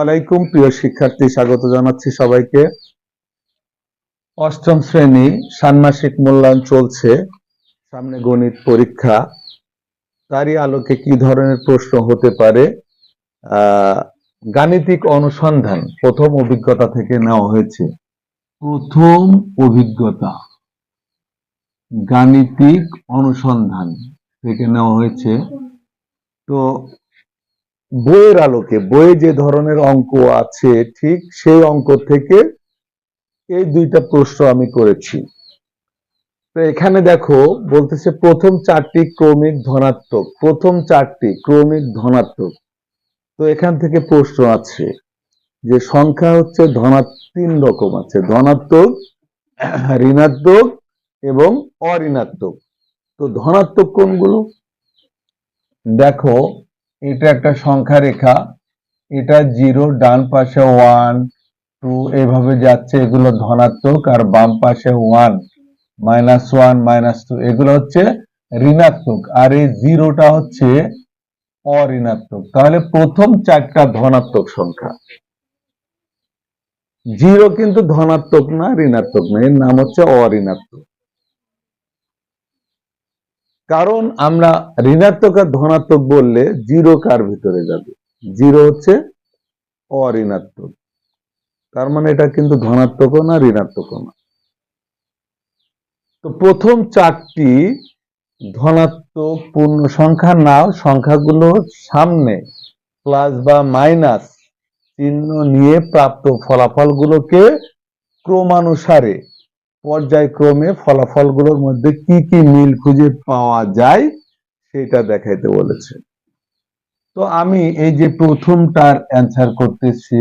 আলাইকুম, প্রিয় শিক্ষার্থী, স্বাগত জানাচ্ছি সবাইকে। অষ্টম শ্রেণি, ষান্মাসিক মূল্যায়ন চলছে। সামনে গণিত পরীক্ষা। তারই আলোকে কি ধরনের প্রশ্ন হতে পারে? গাণিতিক অনুসন্ধান প্রথম অভিজ্ঞতা থেকে নেওয়া হয়েছে। প্রথম অভিজ্ঞতা। গাণিতিক অনুসন্ধান থেকে নেওয়া হয়েছে। তো বইয়ের আলোকে, বইয়ে যে ধরনের অঙ্ক আছে, ঠিক সেই অঙ্ক থেকে এই দুইটা প্রশ্ন আমি করেছি। তো এখানে দেখো, বলতেছে প্রথম চারটি ক্রমিক ধনাত্মক, প্রথম চারটি ক্রমিক ধনাত্মক। তো এখান থেকে প্রশ্ন আছে যে সংখ্যা হচ্ছে ধনাত্মক তিন রকম আছে, ধনাত্মক, ঋণাত্মক এবং অঋণাত্মক। তো ধনাত্মক কোনগুলো? দেখো এটা একটা সংখ্যা রেখা। এটা জিরো, ডান পাশে ওয়ান, টু, এভাবে যাচ্ছে, এগুলো ধনাত্মক, আর বাম পাশে one, minus one, minus two, এগুলো হচ্ছে ঋণাত্মক। আর এই জিরোটা হচ্ছে অঋণাত্মক। তাহলে প্রথম চারটা ধনাত্মক সংখ্যা। জিরো কিন্তু ধনাত্মক না, ঋণাত্মক না, এর নাম হচ্ছে অঋণাত্মক। কারণ আমরা ঋণাত্মক আর ধনাত্মক বললে জিরো কার ভিতরে যাবে? জিরো হচ্ছে অঋণাত্মক। তার মানে এটা কিন্তু ধনাত্মকও না, ঋণাত্মকও না। তো প্রথম চারটি ধনাত্মক পূর্ণ সংখ্যা নাও সংখ্যাগুলোর সামনে প্লাস বা মাইনাস চিহ্ন নিয়ে প্রাপ্ত ফলাফলগুলোকে ক্রমানুসারে পর্যায়ক্রমে ফলাফলগুলোর মধ্যে কি কি মিল খুঁজে পাওয়া যায়, সেটা দেখাইতে বলেছে। তো আমি এই যে প্রথমটার অ্যান্সার করতেছি,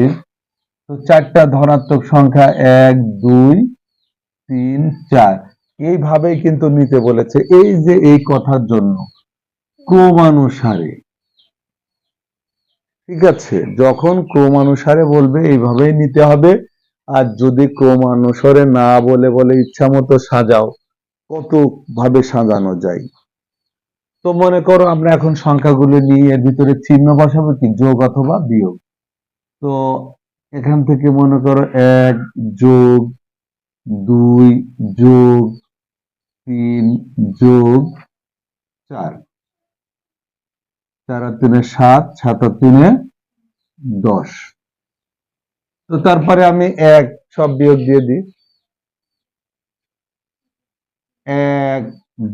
তো চারটা ধনাত্মক সংখ্যা এক, দুই, তিন, চার, এইভাবেই কিন্তু নিতে বলেছে। এই যে এই কথার জন্য ক্রমানুসারে, ঠিক আছে, যখন ক্রমানুসারে বলবে এইভাবেই নিতে হবে। আর যদি ক্রমানুসারে না বলে বলে ইচ্ছা মতো সাজাও কত ভাবে সাজানো যায়? তো মনে করো আমরা এখন সংখ্যাগুলো নিয়ে এর ভিতরে চিহ্ন বসাবো কি? যোগ অথবা বিয়োগ। তো এখান থেকে মনে করো এক যোগ, দুই যোগ, তিন যোগ, চার। চার আর তিনে সাত সাত আর তিনে দশ। তো তারপরে আমি এক, সব বিয়োগ দিয়ে দিই। এক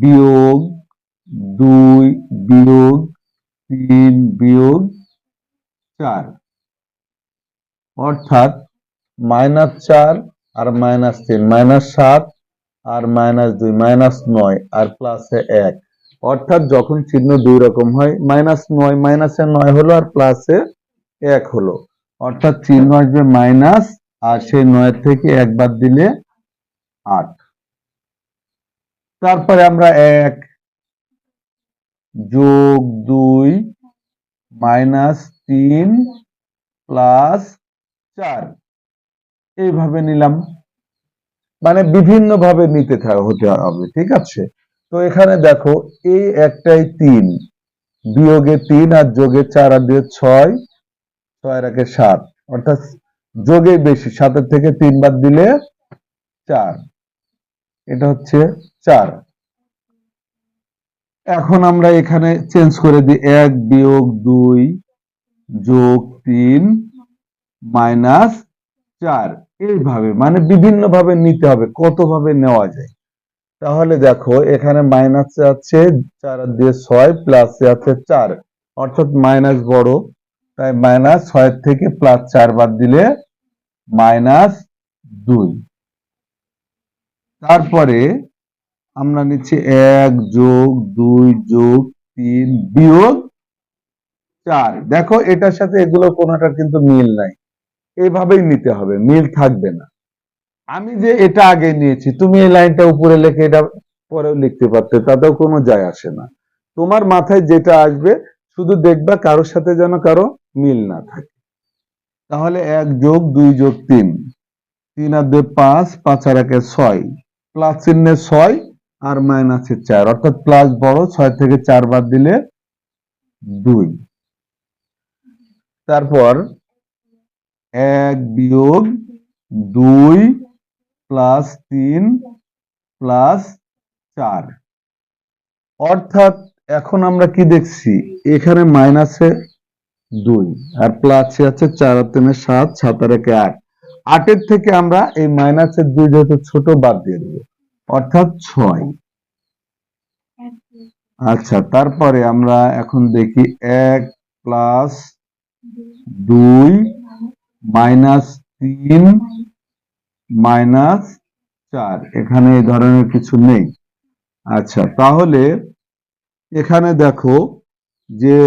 বিয়োগ দুই বিয়োগ তিন বিয়োগ চার। অর্থাৎ মাইনাস চার আর মাইনাস তিন, মাইনাস সাত আর মাইনাস দুই, মাইনাস নয় আর প্লাসে এক। অর্থাৎ যখন চিহ্ন দুই রকম হয়, মাইনাস নয়, মাইনাসে নয় হলো আর প্লাসে এক হলো। অর্থাৎ চিহ্ন আসবে মাইনাস, আর সেই নয়ের থেকে একবার দিলে আট। তারপরে আমরা এক যোগ দুই মাইনাস তিন প্লাস চার। এইভাবে নিলাম। মানে বিভিন্ন ভাবে নিতে হতে হবে, ঠিক আছে? তো এখানে দেখো এই একটাই তিন, বিয়োগে তিন আর যোগে চার আর দিয়ে ছয় ছয় রাখে সাত। অর্থাৎ যোগে বেশি, সাতের থেকে তিন বাদ দিলে চার। এটা হচ্ছে চার। এখন আমরা এখানে চেঞ্জ করে দিই। এক বিয়োগ দুই যোগ তিন মাইনাস চার। এইভাবে মানে বিভিন্ন ভাবে নিতে হবে কত ভাবে নেওয়া যায়। তাহলে দেখো, এখানে মাইনাস আছে, চার দিয়ে ছয় প্লাস আছে চার। অর্থাৎ মাইনাস বড় তাই মাইনাস ছয় থেকে প্লাস চার বাদ দিলে মাইনাস দুই। তারপরে আমরা নিচ্ছি এক যোগ দুই যোগ তিন বিয়োগ চার। দেখো এটার সাথে এগুলো কোনোটার কিন্তু মিল নাই। এইভাবেই নিতে হবে, মিল থাকবে না। আমি যে এটা আগে নিয়েছি, তুমি এই লাইনটা উপরে লিখে এটা পরেও লিখতে পারতে, তাতেও কোনো যায় আসে না। তোমার মাথায় যেটা আসবে শুধু দেখবা কারোর সাথে যেন কারও মিল না থাকে। তাহলে এক যোগ, দুই যোগ, তিন। তিন আর দুই, পাঁচ পাঁচ আর একে ছয়। প্লাস চিহ্নে ছয় আর মাইনাসে চার। অর্থাৎ প্লাস বড়, ছয় থেকে চার বাদ দিলে দুই। তারপর এক বিয়োগ দুই প্লাস তিন প্লাস চার। অর্থাৎ এখন আমরা কি দেখছি? এখানে মাইনাসে দুই আর প্লাসে আছে চার তিনে সাত সাত আর একে আট। আটের থেকে আমরা এই মাইনাসের দুই যেহেতু ছোট, বাদ দিয়ে দেবো। অর্থাৎ ছয়। আচ্ছা তারপরে আমরা এখন দেখি এক প্লাস দুই মাইনাস তিন মাইনাস চার। এখানে এই ধরনের কিছু নেই। আচ্ছা তাহলে এখানে দেখো যে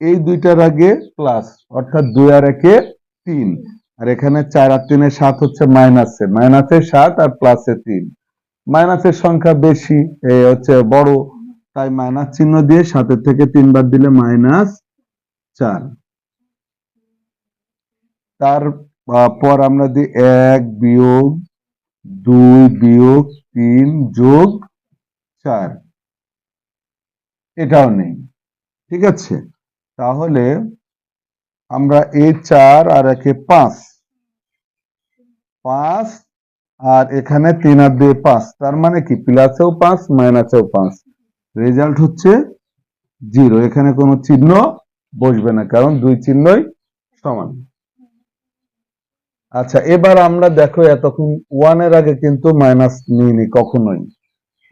এই দুইটার আগে প্লাস অর্থাৎ দুই আর একে তিন। আর এখানে চার আর তিনে সাত হচ্ছে মাইনাসে মাইনাসে সাত আর প্লাসে তিন। মাইনাসের সংখ্যা বেশি হচ্ছে বড়, তাই মাইনাস চিহ্ন দিয়ে সাতের থেকে তিনবার দিলে মাইনাস চার। তারপর আমরা দিই এক বিয়োগ, দুই বিয়োগ, তিন যোগ চার। এটাও নেই। ঠিক আছে? তাহলে আমরা এ চার আর একে পাঁচ। পাঁচ আর এখানে তিন আর দুই পাঁচ। তার মানে কি? প্লাসেও পাঁচ, মাইনাসেও পাঁচ। রেজাল্ট হচ্ছে জিরো। এখানে কোনো চিহ্ন বসবে না, কারণ দুই চিহ্নই সমান। আচ্ছা এবার আমরা দেখো এতক্ষণ ওয়ানের আগে কিন্তু মাইনাস নিইনি, কখনোই।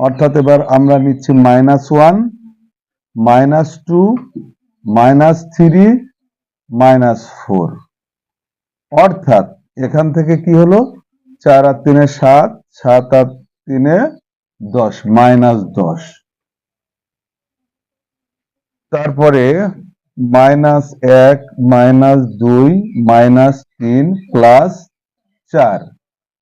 অর্থাৎ এবার আমরা নিচ্ছি minus one minus two, minus three, minus four. অর্থাৎ এখান থেকে কি হলো? চার আর তিনে সাত সাত আর তিনে দশ, মাইনাস দশ। তারপরে মাইনাস এক, মাইনাস দুই, মাইনাস তিন, প্লাস চার।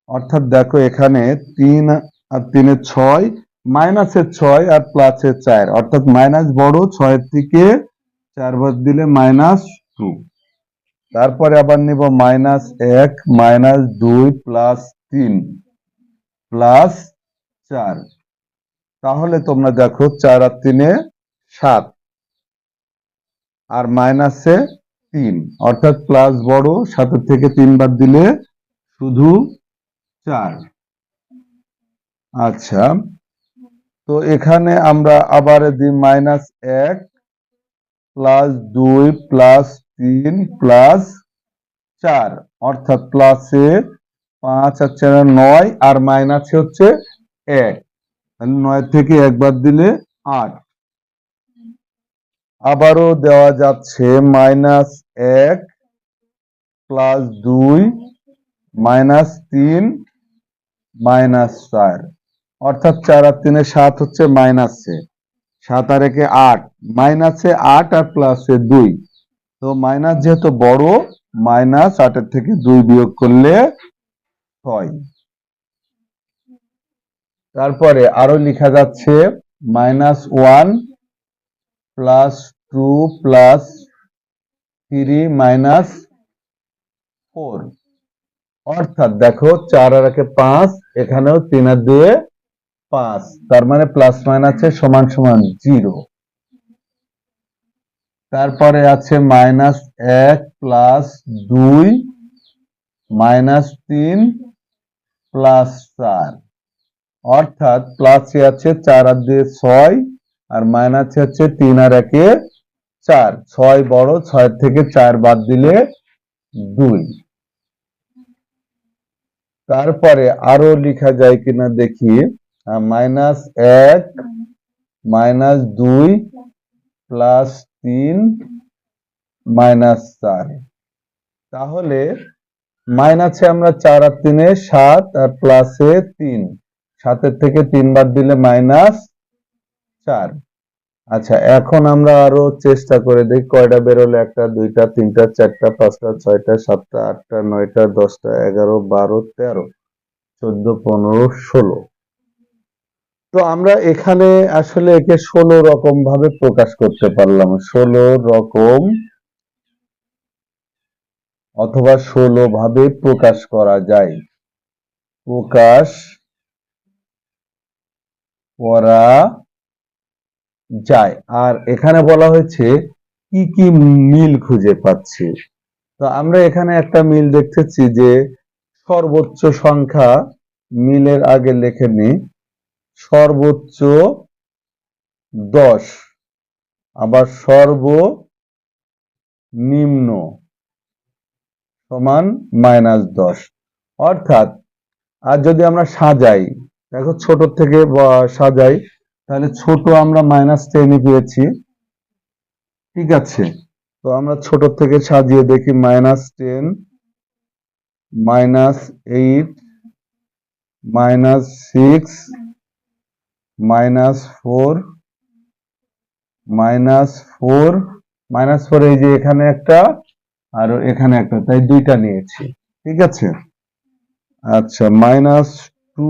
অর্থাৎ দেখো এখানে তিন আর তিনে ছয় মাইনাসের ছয় আর প্লাসের চার, অর্থাৎ মাইনাস বড় ছয়ের থেকে চার বাদ দিলে মাইনাস টু তারপরে আবার নিব মাইনাস এক, মাইনাস দুই প্লাস তিন প্লাস চার। তাহলে তোমরা দেখো চার আর তিনে সাত, আর মাইনাসে তিন, অর্থাৎ প্লাস বড় সাতের থেকে তিনবার দিলে শুধু চার। আচ্ছা তো এখানে আমরা আবার দিই মাইনাস এক প্লাস দুই প্লাস তিন প্লাস চার, অর্থাৎ প্লাসে পাঁচ আর চার নয় আর মাইনাসে হচ্ছে এক। নয় থেকে একবার দিলে আট। আবারও দেওয়া যাচ্ছে মাইনাস এক প্লাস দুই মাইনাস তিন মাইনাস চার। অর্থাৎ চার আর তিনে সাত হচ্ছে মাইনাসে। সাত আর একে আট। মাইনাসে আট আর প্লাসে দুই। তো মাইনাস যেহেতু বড়, মাইনাস আটের থেকে দুই বিয়োগ করলে ছয়। তারপরে আরও লেখা যাচ্ছে, minus one plus two plus three minus four. অর্থাৎ দেখো চার আর একে পাঁচ, এখানেও তিন আর দুয়ে পাঁচ তার মানে প্লাস মাইনাসের সমান সমান জিরো তারপরে আছে মাইনাস এক প্লাস দুই মাইনাস তিন প্লাস চার। অর্থাৎ প্লাসে আছে চার আর দুয়ে ছয়, আর মাইনাসে আছে তিন আর একে চার। ছয় বড়, ছয় থেকে চার বাদ দিলে দুই। তারপরে আরও লেখা যায় কিনা দেখি। মাইনাস এক মাইনাস দুই প্লাস তিন মাইনাস চার। তাহলে মাইনাসে আমরা চার আর তিনে সাত আর প্লাসে তিন। সাতের থেকে তিন বাদ দিলে মাইনাস চার। আচ্ছা এখন আমরা আরও চেষ্টা করে দেখি কয়টা বেরোলো, একটা, দুইটা, তিনটা, চারটা, পাঁচটা, ছয়টা, সাতটা, আটটা, নয়টা, দশটা, এগারো, বারো, তেরো, চোদ্দ, পনেরো, ষোলো। তো আমরা এখানে আসলে একে ষোলো রকম ভাবে প্রকাশ করতে পারলাম। ষোলো রকম অথবা ষোলো ভাবে প্রকাশ করা যায়। প্রকাশ করা যায়। আর এখানে বলা হয়েছে, কি কি মিল খুঁজে পাচ্ছি? তো আমরা এখানে একটা মিল দেখতেছি যে সর্বোচ্চ সংখ্যা মিলের আগে লিখে নি। সর্বোচ্চ দশ, আবার সর্ব নিম্ন সমান মাইনাস দশ। অর্থাৎ, আর যদি আমরা সাজাই, দেখো ছোট থেকে সাজাই, তাহলে ছোট আমরা মাইনাস টেনে পেয়েছি। ঠিক আছে? তো আমরা ছোট থেকে সাজিয়ে দেখি minus ten minus eight minus six minus four minus four minus four এই যে এখানে একটা আর এখানে একটা, তাই দুইটা নিয়েছি, ঠিক আছে? আচ্ছা মাইনাস টু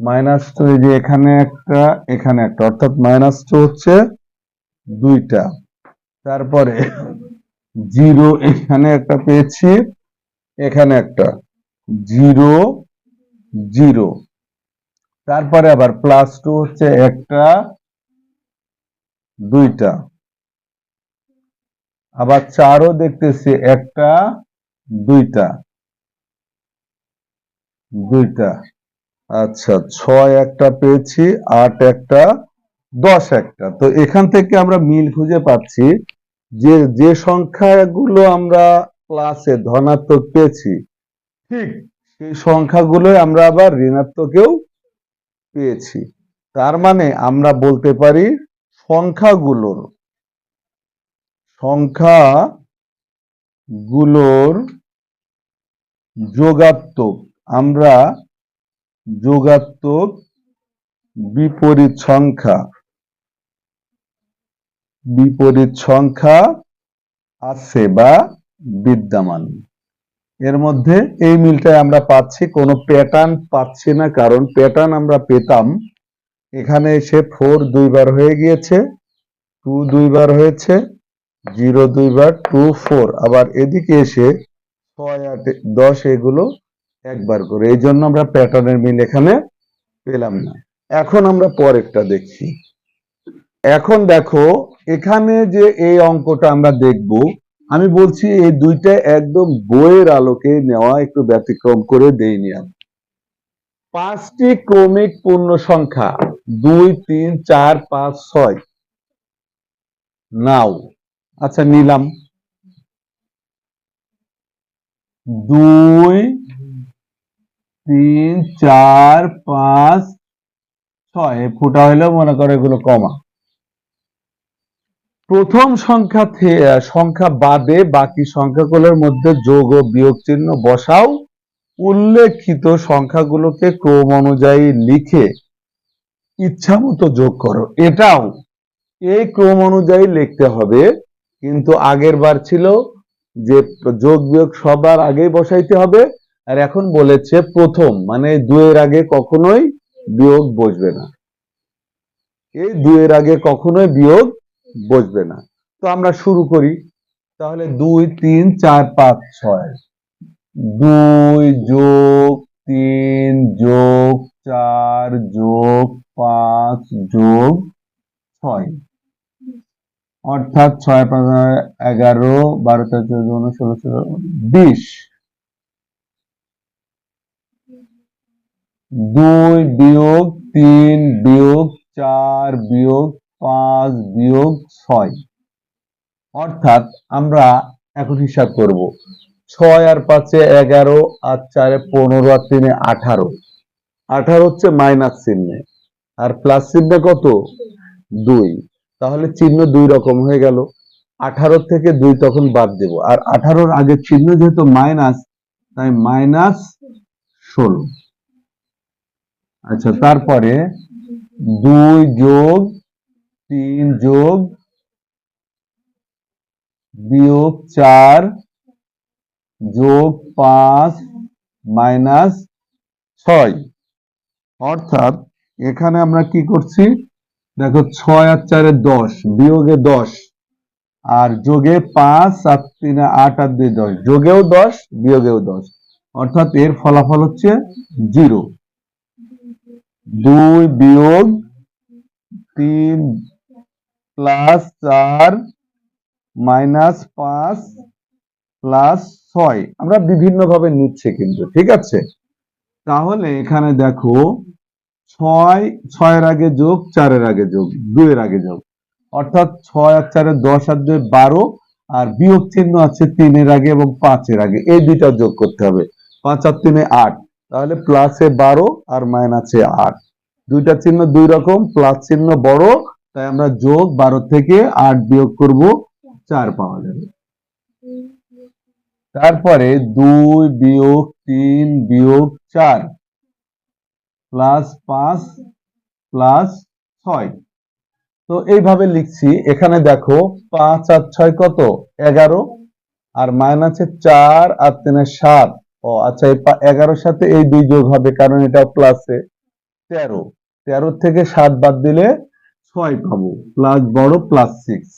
মাইনাস টু এই যে এখানে একটা এখানে একটা, অর্থাৎ মাইনাস টু হচ্ছে দুইটা। তারপরে জিরো, এখানে একটা পেয়েছি, এখানে একটা, জিরো জিরো। তারপরে আবার প্লাস টু হচ্ছে একটা, দুইটা। আবার চারও দেখতেছি একটা, দুইটা। দুইটা। আচ্ছা ছয় একটা পেয়েছি, আট একটা, দশ একটা। তো এখান থেকে আমরা মিল খুঁজে পাচ্ছি যে যে সংখ্যাগুলো আমরা ক্লাসে ধনাত্মক পেয়েছি, ঠিক সেই সংখ্যাগুলোই আমরা আবার ঋণাত্মকেও পেয়েছি। তার মানে আমরা বলতে পারি সংখ্যাগুলোর সংখ্যাগুলোর যোগাত্মক, আমরা যোগাত্মক বিপরীত সংখ্যা বিপরীত সংখ্যা আছে বা বিদ্যমান। এর মধ্যে এই মিলটাই আমরা পাচ্ছি, কোনো প্যাটার্ন পাচ্ছি না, কারণ প্যাটার্ন আমরা পেতাম। এখানে এসে ফোর দুইবার হয়ে গিয়েছে টু দুইবার হয়েছে জিরো দুইবার টু ফোর আবার এদিকে এসে ছয়, আট, দশ এগুলো একবার করে। এই জন্য আমরা প্যাটার্নের মিল এখানে পেলাম না। এখন আমরা পরেরটা দেখি। এখন দেখো, এখানে যে এই অঙ্কটা আমরা দেখব আমি বলছি, এই দুইটা একদম বইয়ের আলোকে নেওয়া একটু ব্যতিক্রম করে দেইনি আমি। পাঁচটি ক্রমিক পূর্ণ সংখ্যা, দুই, তিন, চার, পাঁচ, ছয়। নাও। আচ্ছা নিলাম। দুই, তিন, চার, পাঁচ, ছয়। ফুটা হইলেও মনে করো এগুলো কমা। প্রথম সংখ্যা সংখ্যা বাদে বাকি সংখ্যাগুলোর মধ্যে যোগ ও বিয়োগ চিহ্ন বসাও। উল্লেখিত সংখ্যাগুলোকে ক্রম অনুযায়ী লিখে ইচ্ছা মতো যোগ করো। এটাও এই ক্রম অনুযায়ী লিখতে হবে, কিন্তু আগের বার ছিল যে যোগ বিয়োগ সবার আগেই বসাইতে হবে, আর এখন বলেছে প্রথম মানে দুয়ের আগে কখনোই বিয়োগ বসবে না। এই দুয়ের আগে কখনোই বিয়োগ বসবে না। তো আমরা শুরু করি। তাহলে দুই, তিন, চার, পাঁচ, ছয়। দুই যোগ তিন যোগ চার যোগ পাঁচ যোগ ছয়। অর্থাৎ ছয় পাঁচ এগারো, বারো, তেরো, চোদ্দ ষোলো ষোলো বিশ। দুই বিয়োগ তিন বিয়োগ চার বিয়োগ পাঁচ বিয়োগ ছয়। অর্থাৎ আমরা এখন হিসাব করব। ছয় আর পাঁচে এগারো, আর চারে পনেরো, আর তিনে আঠারো। আঠারো হচ্ছে মাইনাস চিহ্নে। আর প্লাস চিহ্নে কত? দুই। তাহলে চিহ্ন দুই রকম হয়ে গেল। আঠারো থেকে দুই তখন বাদ দেব। আর আঠারোর আগে চিহ্ন যেহেতু মাইনাস, তাই মাইনাস ষোলো। আচ্ছা তারপরে দুই যোগ তিন যোগ বিয়োগ চার যোগ পাঁচ মাইনাস ছয়। অর্থাৎ এখানে আমরা কি করছি? দেখো ছয় আর চারে দশ, বিয়োগে দশ। আর যোগে পাঁচ আর তিনে আট আর দুই দশ। যোগেও দশ, বিয়োগেও দশ। অর্থাৎ এর ফলাফল হচ্ছে জিরো। দুই বিয়োগ তিন প্লাস চার মাইনাস পাঁচ প্লাস ছয়। আমরা বিভিন্ন ভাবে নিচ্ছি কিন্তু, ঠিক আছে? তাহলে এখানে দেখো, ছয়, ছয়ের আগে যোগ, চারের আগে যোগ, দুইয়ের আগে যোগ। অর্থাৎ ছয় আর চারে দশ আর দুই বারো, আর বিয়োগ চিহ্ন আছে তিনের আগে এবং পাঁচের আগে। এই দুইটা যোগ করতে হবে। পাঁচ আর তিনে আট। তাহলে প্লাসে বারো আর মাইনাসে আট। দুইটা চিহ্ন দুই রকম, প্লাস চিহ্ন বড় তাই আমরা যোগ বারো থেকে আট বিয়োগ করব চার পাওয়া যাবে। তারপরে দুই বিয়োগ তিন বিয়োগ চার প্লাস পাঁচ প্লাস ছয়। তো এইভাবে লিখছি, এখানে দেখো পাঁচ আর ছয় কত? এগারো। আর মাইনাসে চার আর তিনে সাত। ও আচ্ছা এই এগারোর সাথে এই দুই যোগ হবে কারণ এটা প্লাসে তেরো। তেরো থেকে সাত বাদ দিলে ছয় পাবো। প্লাস বড় প্লাস সিক্স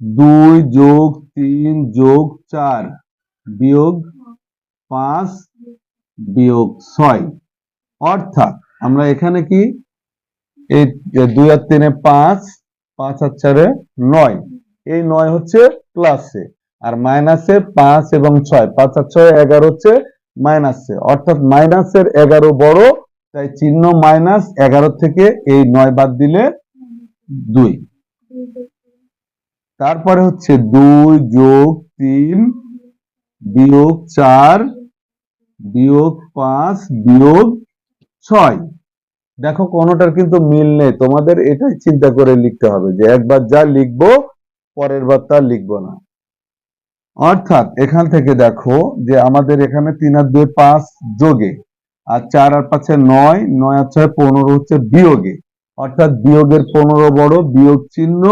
দুই যোগ তিন যোগ চার বিয়োগ পাঁচ বিয়োগ ছয়। অর্থাৎ আমরা এখানে কি? এই দুই আর তিনে পাঁচ পাঁচ আর চারে নয়। এই নয় হচ্ছে প্লাসে আর মাইনাসে পাঁচ এবং ছয়। পাঁচ আর ছয় এগারো হচ্ছে মাইনাসে অর্থাৎ মাইনাসের এগারো বড় তাই চিহ্ন মাইনাস এগারো থেকে এই নয় বাদ দিলে দুই। তারপরে হচ্ছে দুই যোগ তিন বিয়োগ চার বিয়োগ পাঁচ বিয়োগ ছয়। দেখো কোনোটার কিন্তু মিল নেই। তোমাদের এটাই চিন্তা করে লিখতে হবে যে একবার যা লিখব, পরের বার তা লিখব না। অর্থাৎ এখান থেকে দেখো যে আমাদের এখানে তিন আর দুই পাঁচ যোগে আর চার আর পাঁচে নয় নয় আর ছয় পনেরো হচ্ছে বিয়োগে। অর্থাৎ বিয়োগের পনেরো বড়, বিয়োগ চিহ্ন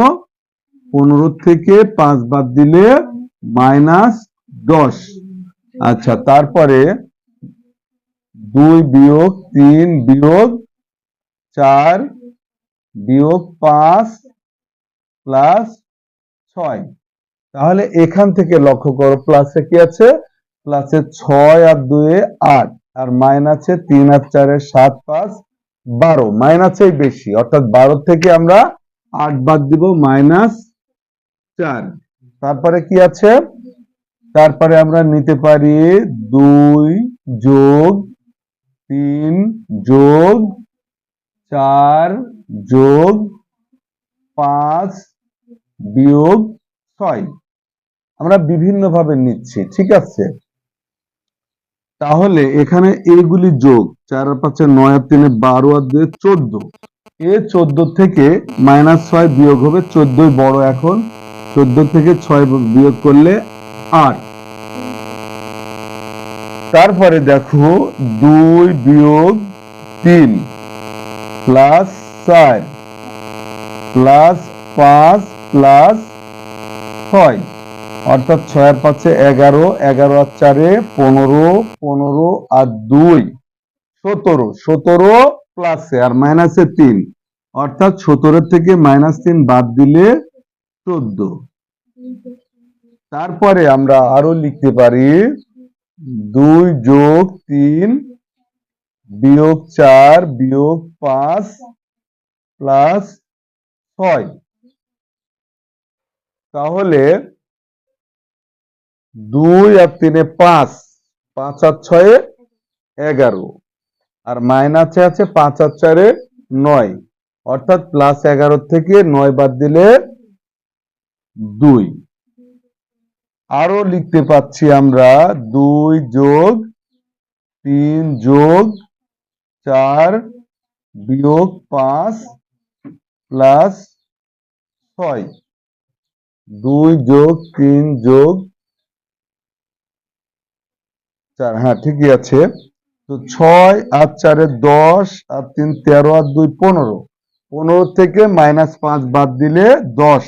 পনেরো থেকে পাঁচ বাদ দিলে মাইনাস দশ। আচ্ছা তারপরে দুই বিয়োগ তিন বিয়োগ চার বিয়োগ পাঁচ প্লাস ছয়। তাহলে এখান থেকে লক্ষ্য করো, প্লাসে কি আছে? প্লাসে ছয় আর দুয়ে আট। আর মাইন আছে তিন আর চারে সাত পাঁচ বারো। মাইনাসেই বেশি, অর্থাৎ বারো থেকে আমরা আট বাদ দিব মাইনাস চার। তারপরে কি আছে? তারপরে আমরা নিতে পারি দুই যোগ তিন যোগ চার যোগ পাঁচ বিয়োগ ছয়। আমরা বিভিন্ন ভাবে নিচ্ছি, ঠিক আছে? তাহলে এখানে এইগুলি যোগ চার, পাঁচে নয় আর তিনে, বারো আর দুই, চোদ্দ। এ চোদ্দ থেকে মাইনাস ছয় বিয়োগ হবে চোদ্দই বড় এখন। চোদ্দ থেকে ছয় বিয়োগ করলে আট। তারপরে দেখো দুই বিয়োগ তিন প্লাস চার প্লাস পাঁচ প্লাস ছয়। অর্থাৎ ছয় আর পাঁচে এগারো এগারো আর চারে পনেরো পনেরো আর দুই, সতেরো সতেরো প্লাসে আর মাইনাসে তিন। অর্থাৎ সতেরো থেকে মাইনাস তিন বাদ দিলে চোদ্দ। তারপরে আমরা আরও লিখতে পারি দুই যোগ তিন বিয়োগ চার, বিয়োগ পাঁচ প্লাস ছয়। তাহলে দুই আর তিনে পাঁচ পাঁচ আর ছয়ে এগারো। আর মাইনাসে আছে পাঁচ আর চারে নয়। অর্থাৎ প্লাস এগারো থেকে নয় বাদ দিলে দুই। আরও লিখতে পাচ্ছি আমরা দুই যোগ তিন যোগ চার বিয়োগ পাঁচ প্লাস ছয়। দুই যোগ তিন যোগ চার হ্যাঁ ঠিকই আছে। তো ছয় আর চারে দশ আর তিন, তেরো আর দুই, পনেরো। পনেরো থেকে মাইনাস পাঁচ বাদ দিলে দশ।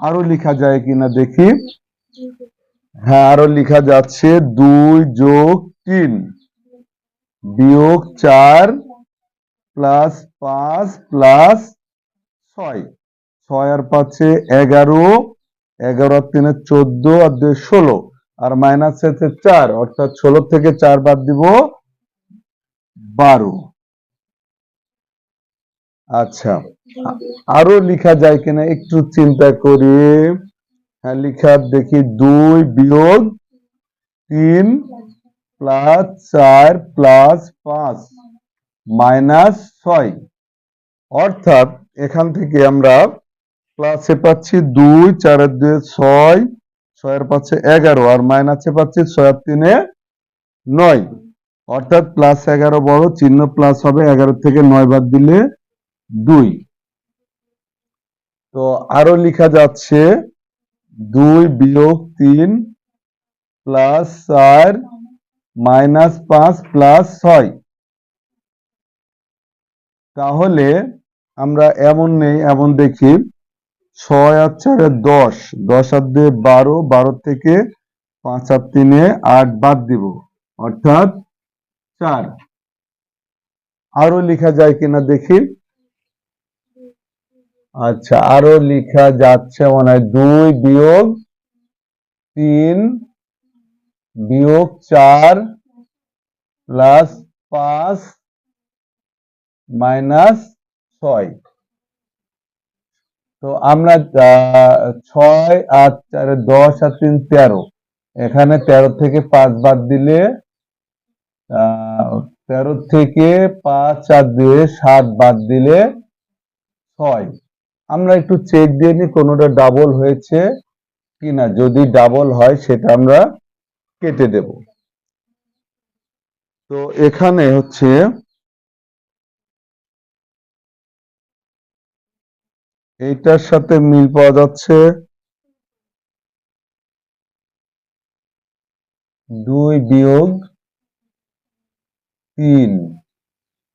আরও লেখা যায় কিনা দেখি। হ্যাঁ আরও লেখা যাচ্ছে দুই যোগ তিন। বিয়োগ চার প্লাস পাঁচ প্লাস ছয়। ছয় আর পাঁচে এগারো। এগারো আর তিনে চোদ্দ আর দুই ষোলো। আর মাইনাস আছে চার, অর্থাৎ ষোলো থেকে চার বাদ দিব বারো। আচ্ছা আরও লেখা যায় কিনা একটু চিন্তা করি। হ্যাঁ লিখা দেখি, দুই বিয়োগ তিন প্লাস চার প্লাস পাঁচ মাইনাস ছয়। অর্থাৎ এখান থেকে আমরা প্লাসে পাচ্ছি দুই, চারের দুই ছয় ছয়ের পাচ্ছে এগারো আর মাইনাসে পাচ্ছি ছয়ের তিনে নয়। অর্থাৎ প্লাস এগারো বড়, চিহ্ন প্লাস হবে এগারো থেকে নয় বাদ দিলে দুই। তো আরও লেখা যাচ্ছে, দুই বিয়োগ তিন প্লাস চার মাইনাস পাঁচ প্লাস ছয়। তাহলে আমরা এমন নেই, এমন দেখি। ছয় আর চারে দশ। দশ আর দুয়ে বারো বারো থেকে পাঁচ আর তিনে আট বাদ দিব। অর্থাৎ চার। আরও লেখা যায় কিনা দেখি। আচ্ছা আরও লেখা যাচ্ছে মনে হয় দুই বিয়োগ তিন বিয়োগ চার প্লাস পাঁচ মাইনাস ছয়। তো আমরা ছয় আর চারে দশ আর তিন, তেরো। এখানে তেরো থেকে পাঁচ বাদ দিলে তেরো থেকে পাঁচ আর দুয়ে সাত বাদ দিলে ছয়। আমরা একটু চেক দিয়ে নিই কোনোটা ডাবল হয়েছে কিনা। যদি ডাবল হয়, সেটা আমরা কেটে দেব। তো এখানে হচ্ছে এইটার সাথে মিল পাওয়া যাচ্ছে দুই বিয়োগ তিন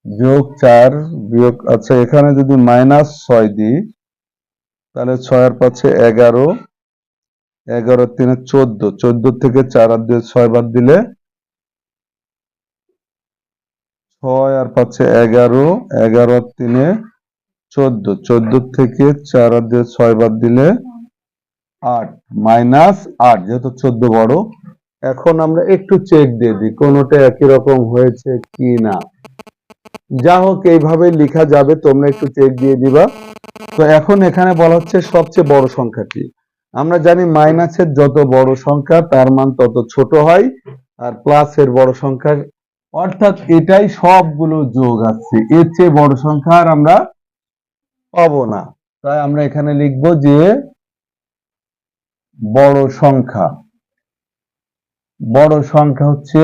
যোগ চার বিয়োগ আচ্ছা এখানে যদি মাইনাস ছয় দিই, তাহলে ছয়ের পাচ্ছে এগারো এগারো তিনে চোদ্দ চোদ্দ থেকে চার আর দিয়ে ছয় বাদ দিলে ছয় আর পাচ্ছে এগারো এগারো আর তিনে চোদ্দ। চোদ্দ থেকে চার ছয় বাদ দিলে আট। মাইনাস আট, যেহেতু চোদ্দ বড়, এখন আমরা একটু চেক দিয়ে দিই, কোনোটা একই রকম হয়েছে কি না। যা হোক, এইভাবে লেখা যাবে, তোমরা একটু চেক দিয়ে দিবা। তো এখন এখানে বলা হচ্ছে সবচেয়ে বড় সংখ্যাটি। আমরা জানি মাইনাসের যত বড় সংখ্যা, তার মান তত ছোট হয়, আর প্লাসের বড় সংখ্যা, অর্থাৎ এটাই সবগুলো যোগ আসছে এর চেয়ে বড় সংখ্যা আর আমরা পাবো না। তাই আমরা এখানে লিখব যে বড় সংখ্যা। বড় সংখ্যা হচ্ছে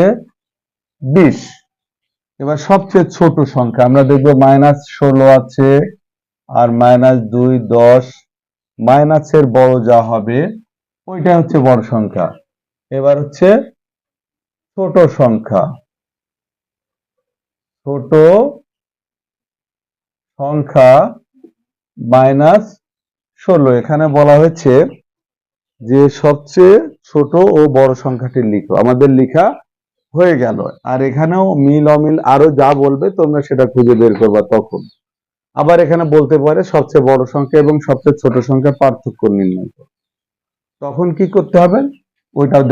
বিশ। এবার সবচেয়ে ছোট সংখ্যা, আমরা দেখব মাইনাস ষোলো আছে আর মাইনাস দুই, দশ। মাইনাসের বড় যা হবে ওইটা হচ্ছে বড় সংখ্যা। এবার হচ্ছে ছোট সংখ্যা। ছোট সংখ্যা মাইনাস ষোলো। এখানে বলা হয়েছে যে সবচেয়ে ছোট ও বড় সংখ্যাটি লিখো। আমাদের লেখা হয়ে গেল। আর এখানেও মিল, অমিল আরও যা বলবে তোমরা সেটা খুঁজে বের করবা তখন। আবার এখানে বলতে পারে সবচেয়ে বড় সংখ্যা এবং সবচেয়ে ছোট সংখ্যা পার্থক্য নির্ণয় করো। তখন কি করতে হবে? ওইটাও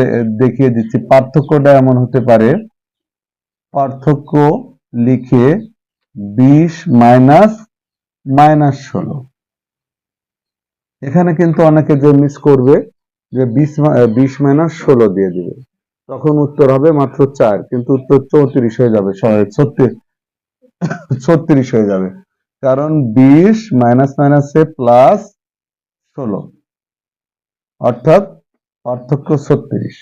দেখিয়ে দিচ্ছি। পার্থক্যটা এমন হতে পারে, পার্থক্য লিখে বিশ মাইনাস মাইনাস ষোলো। এখানে কিন্তু অনেকে যে মিস করবে, যে বিশ বিশ মাইনাস ষোলো দিয়ে দিবে, তখন উত্তর হবে মাত্র চার, কিন্তু উত্তর চৌত্রিশ হয়ে যাবে ছত্রিশ ছত্রিশ হয়ে যাবে। কারণ বিশ মাইনাস মাইনাসে প্লাস ষোলো, অর্থাৎ পার্থক্য ছত্রিশ।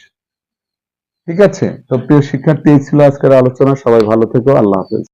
ঠিক আছে? তো প্রিয় শিক্ষার্থী, এই ছিল আজকের আলোচনা, সবাই ভালো থেকো, আল্লাহ হাফেজ।